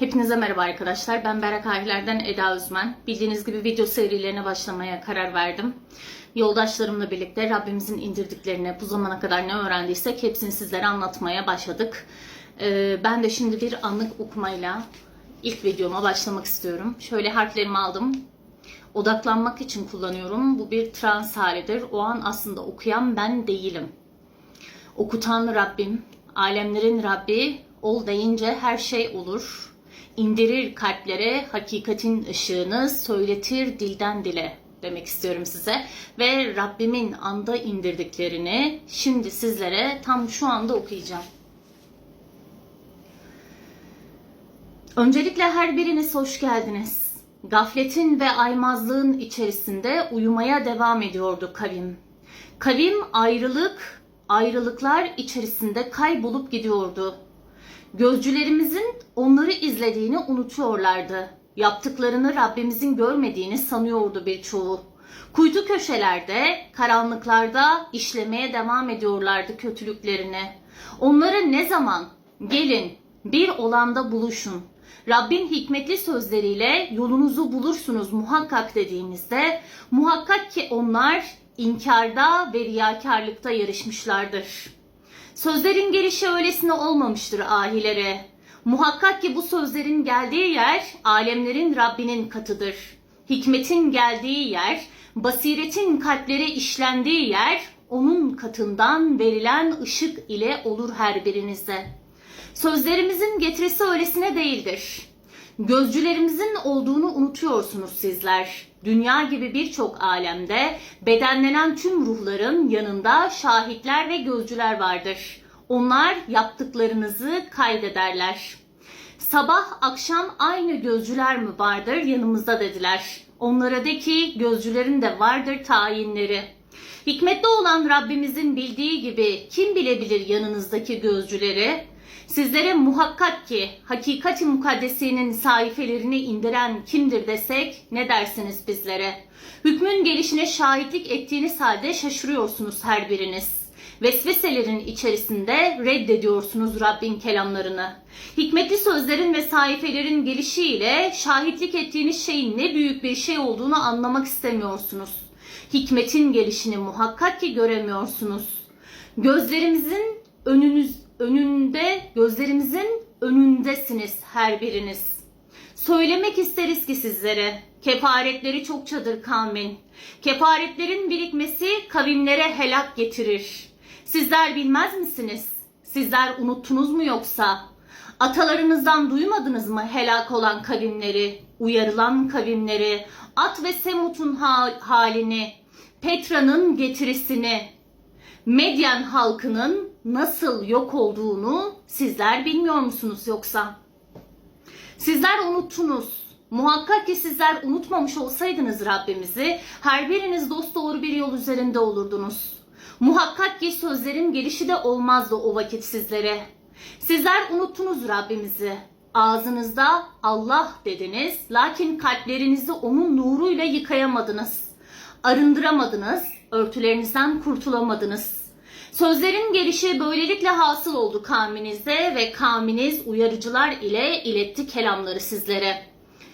Hepinize merhaba arkadaşlar. Ben Berrak Ahiler'den Eda Özmen. Bildiğiniz gibi video serilerine başlamaya karar verdim. Yoldaşlarımla birlikte Rabbimizin indirdiklerini, bu zamana kadar ne öğrendiysek hepsini sizlere anlatmaya başladık. Ee, ben de şimdi bir anlık okumayla ilk videoma başlamak istiyorum. Şöyle harflerimi aldım. Odaklanmak için kullanıyorum. Bu bir trans halidir. O an aslında okuyan ben değilim. Okutan Rabbim, alemlerin Rabbi, ol deyince her şey olur. İndirir kalplere hakikatin ışığını, söyletir dilden dile demek istiyorum size. Ve Rabbimin anda indirdiklerini şimdi sizlere tam şu anda okuyacağım. Öncelikle her biriniz hoş geldiniz. Gafletin ve aymazlığın içerisinde uyumaya devam ediyordu kavim. Kavim ayrılık, ayrılıklar içerisinde kaybolup gidiyordu. Gözcülerimizin onları izlediğini unutuyorlardı. Yaptıklarını Rabbimizin görmediğini sanıyordu birçoğu. Kuytu köşelerde, karanlıklarda işlemeye devam ediyorlardı kötülüklerini. Onları ne zaman gelin bir olanda buluşun. Rabbin hikmetli sözleriyle yolunuzu bulursunuz muhakkak dediğimizde muhakkak ki onlar inkarda ve riyakarlıkta yarışmışlardır. Sözlerin gelişi öylesine olmamıştır ahilere. Muhakkak ki bu sözlerin geldiği yer alemlerin Rabbinin katıdır. Hikmetin geldiği yer, basiretin kalplere işlendiği yer onun katından verilen ışık ile olur her birinize. Sözlerimizin getirisi öylesine değildir. Gözcülerimizin olduğunu unutuyorsunuz sizler. Dünya gibi birçok alemde bedenlenen tüm ruhların yanında şahitler ve gözcüler vardır. Onlar yaptıklarınızı kaydederler. Sabah akşam aynı gözcüler mi vardır yanımızda dediler. Onlara de ki gözcülerin de vardır tayinleri. Hikmetli olan Rabbimizin bildiği gibi kim bilebilir yanınızdaki gözcüleri? Sizlere muhakkak ki hakikati mukaddesinin sayfelerini indiren kimdir desek ne dersiniz bizlere? Hükmün gelişine şahitlik ettiğiniz halde şaşırıyorsunuz her biriniz. Vesveselerin içerisinde reddediyorsunuz Rabbin kelamlarını. Hikmetli sözlerin ve sayfelerin gelişiyle şahitlik ettiğiniz şeyin ne büyük bir şey olduğunu anlamak istemiyorsunuz. Hikmetin gelişini muhakkak ki göremiyorsunuz. Gözlerimizin önünüz önünde, gözlerimizin önündesiniz her biriniz. Söylemek isteriz ki sizlere, kefaretleri çokçadır kavmin. Kefaretlerin birikmesi kavimlere helak getirir. Sizler bilmez misiniz? Sizler unuttunuz mu yoksa? Atalarınızdan duymadınız mı helak olan kavimleri, uyarılan kavimleri, At ve Semut'un ha- halini, Petra'nın getirisini, Medyen halkının nasıl yok olduğunu sizler bilmiyor musunuz yoksa? Sizler unuttunuz. Muhakkak ki sizler unutmamış olsaydınız Rabbimizi her biriniz dost doğru bir yol üzerinde olurdunuz. Muhakkak ki sözlerin gelişi de olmazdı o vakit sizlere. Sizler unuttunuz Rabbimizi. Ağzınızda Allah dediniz lakin kalplerinizi onun nuruyla yıkayamadınız. Arındıramadınız, örtülerinizden kurtulamadınız. Sözlerin gelişi böylelikle hasıl oldu kavminizde ve kavminiz uyarıcılar ile iletti kelamları sizlere.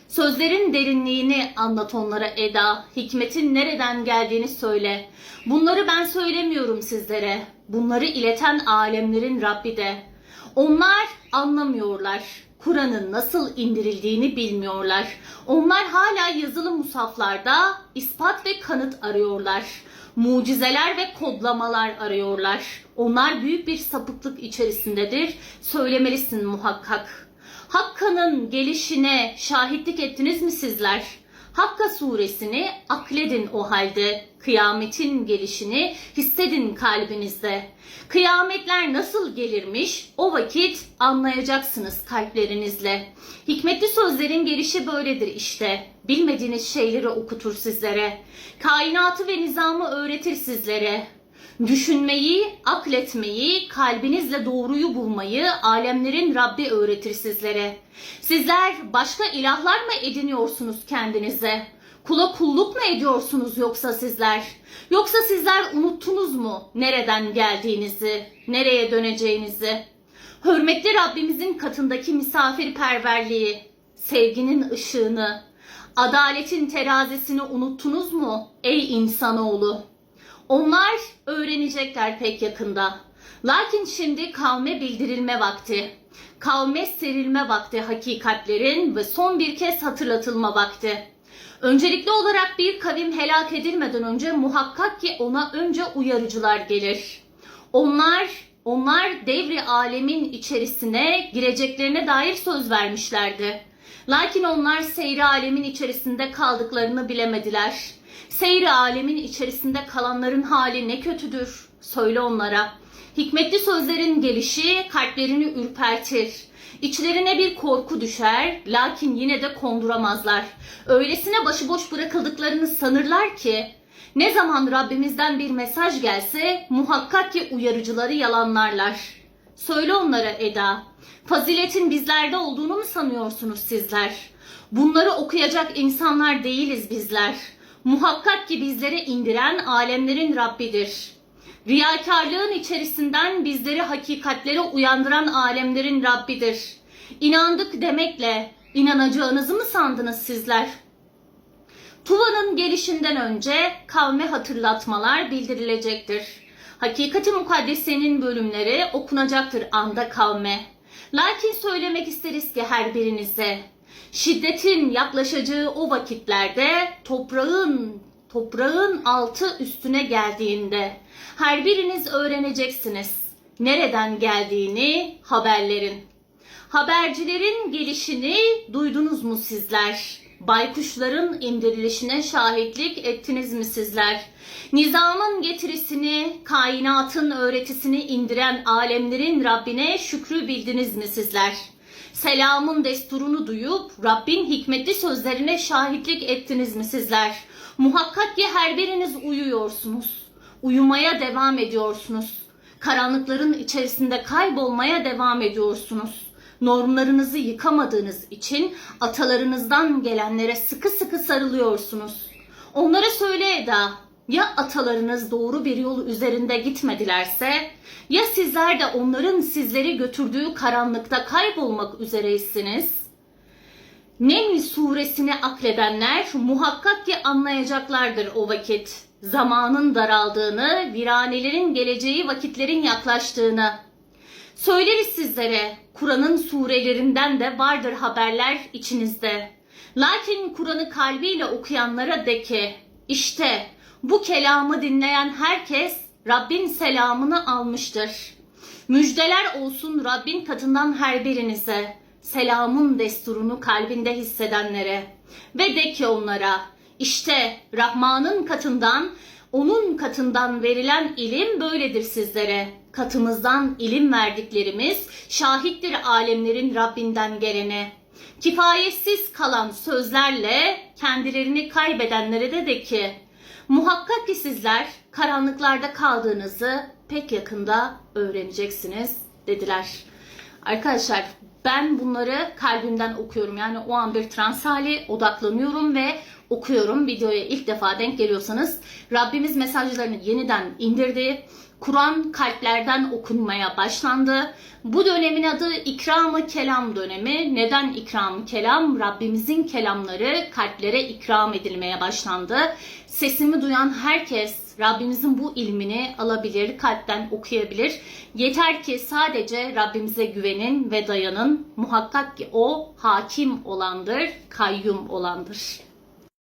Sözlerin derinliğini anlat onlara Eda, hikmetin nereden geldiğini söyle. Bunları ben söylemiyorum sizlere. Bunları ileten alemlerin Rabbi de. Onlar anlamıyorlar. Kur'an'ın nasıl indirildiğini bilmiyorlar. Onlar hala yazılı musaflarda ispat ve kanıt arıyorlar. Mucizeler ve kodlamalar arıyorlar. Onlar büyük bir sapıklık içerisindedir. Söylemelisin muhakkak. Hakka'nın gelişine şahitlik ettiniz mi sizler? Hakka suresini akledin o halde. Kıyametin gelişini hissedin kalbinizde. Kıyametler nasıl gelirmiş o vakit anlayacaksınız kalplerinizle. Hikmetli sözlerin gelişi böyledir işte. Bilmediğiniz şeyleri okutur sizlere. Kainatı ve nizamı öğretir sizlere. Düşünmeyi, akletmeyi, kalbinizle doğruyu bulmayı alemlerin Rabbi öğretir sizlere. Sizler başka ilahlar mı ediniyorsunuz kendinize? Kula kulluk mu ediyorsunuz yoksa sizler? Yoksa sizler unuttunuz mu nereden geldiğinizi, nereye döneceğinizi? Hürmetli Rabbimizin katındaki misafirperverliği, sevginin ışığını, adaletin terazisini unuttunuz mu ey insanoğlu? Onlar öğrenecekler pek yakında. Lakin şimdi kavme bildirilme vakti. Kavme serilme vakti hakikatlerin ve son bir kez hatırlatılma vakti. Öncelikli olarak bir kavim helak edilmeden önce muhakkak ki ona önce uyarıcılar gelir. Onlar onlar devri alemin içerisine gireceklerine dair söz vermişlerdi. Lakin onlar seyri alemin içerisinde kaldıklarını bilemediler. Seyri alemin içerisinde kalanların hali ne kötüdür. Söyle onlara. Hikmetli sözlerin gelişi kalplerini ürpertir. İçlerine bir korku düşer, lakin yine de konduramazlar. Öylesine başıboş bırakıldıklarını sanırlar ki, ne zaman Rabbimizden bir mesaj gelse muhakkak ki uyarıcıları yalanlarlar. Söyle onlara Eda, faziletin bizlerde olduğunu mu sanıyorsunuz sizler? Bunları okuyacak insanlar değiliz bizler. Muhakkak ki bizlere indiren alemlerin Rabbidir. Riyakarlığın içerisinden bizleri hakikatlere uyandıran alemlerin Rabbidir. İnandık demekle inanacağınızı mı sandınız sizler? Tuva'nın gelişinden önce kavme hatırlatmalar bildirilecektir. Hakikati mukaddesenin bölümleri okunacaktır anda kavme. Lakin söylemek isteriz ki her birinize şiddetin yaklaşacağı o vakitlerde toprağın toprağın altı üstüne geldiğinde her biriniz öğreneceksiniz nereden geldiğini haberlerin. Habercilerin gelişini duydunuz mu sizler? Baykuşların indirilişine şahitlik ettiniz mi sizler? Nizamın getirisini, kainatın öğretisini indiren alemlerin Rabbine şükrü bildiniz mi sizler? Selamın desturunu duyup Rabbin hikmetli sözlerine şahitlik ettiniz mi sizler? Muhakkak ki her biriniz uyuyorsunuz. Uyumaya devam ediyorsunuz. Karanlıkların içerisinde kaybolmaya devam ediyorsunuz. Normlarınızı yıkamadığınız için atalarınızdan gelenlere sıkı sıkı sarılıyorsunuz. Onlara söyle Eda, ya atalarınız doğru bir yol üzerinde gitmedilerse, ya sizler de onların sizleri götürdüğü karanlıkta kaybolmak üzereysiniz? Neml suresini akledenler muhakkak ki anlayacaklardır o vakit. Zamanın daraldığını, viranelerin geleceği vakitlerin yaklaştığını. Söyleriz sizlere, Kur'an'ın surelerinden de vardır haberler içinizde. Lakin Kur'an'ı kalbiyle okuyanlara de ki, işte bu kelamı dinleyen herkes Rabbin selamını almıştır. Müjdeler olsun Rabbin katından her birinize, selamın desturunu kalbinde hissedenlere. Ve de ki onlara, işte Rahman'ın katından, onun katından verilen ilim böyledir sizlere. Katımızdan ilim verdiklerimiz şahittir alemlerin Rabbinden gelene. Kifayetsiz kalan sözlerle kendilerini kaybedenlere de de ki, muhakkak ki sizler karanlıklarda kaldığınızı pek yakında öğreneceksiniz dediler. Arkadaşlar ben bunları kalbimden okuyorum. Yani o an bir trans hali odaklanıyorum ve okuyorum. Videoya ilk defa denk geliyorsanız Rabbimiz mesajlarını yeniden indirdi. Kur'an kalplerden okunmaya başlandı. Bu dönemin adı ikram kelam dönemi. Neden ikram kelam? Rabbimizin kelamları kalplere ikram edilmeye başlandı. Sesimi duyan herkes Rabbimizin bu ilmini alabilir, kalpten okuyabilir. Yeter ki sadece Rabbimize güvenin ve dayanın. Muhakkak ki o hakim olandır, kayyum olandır.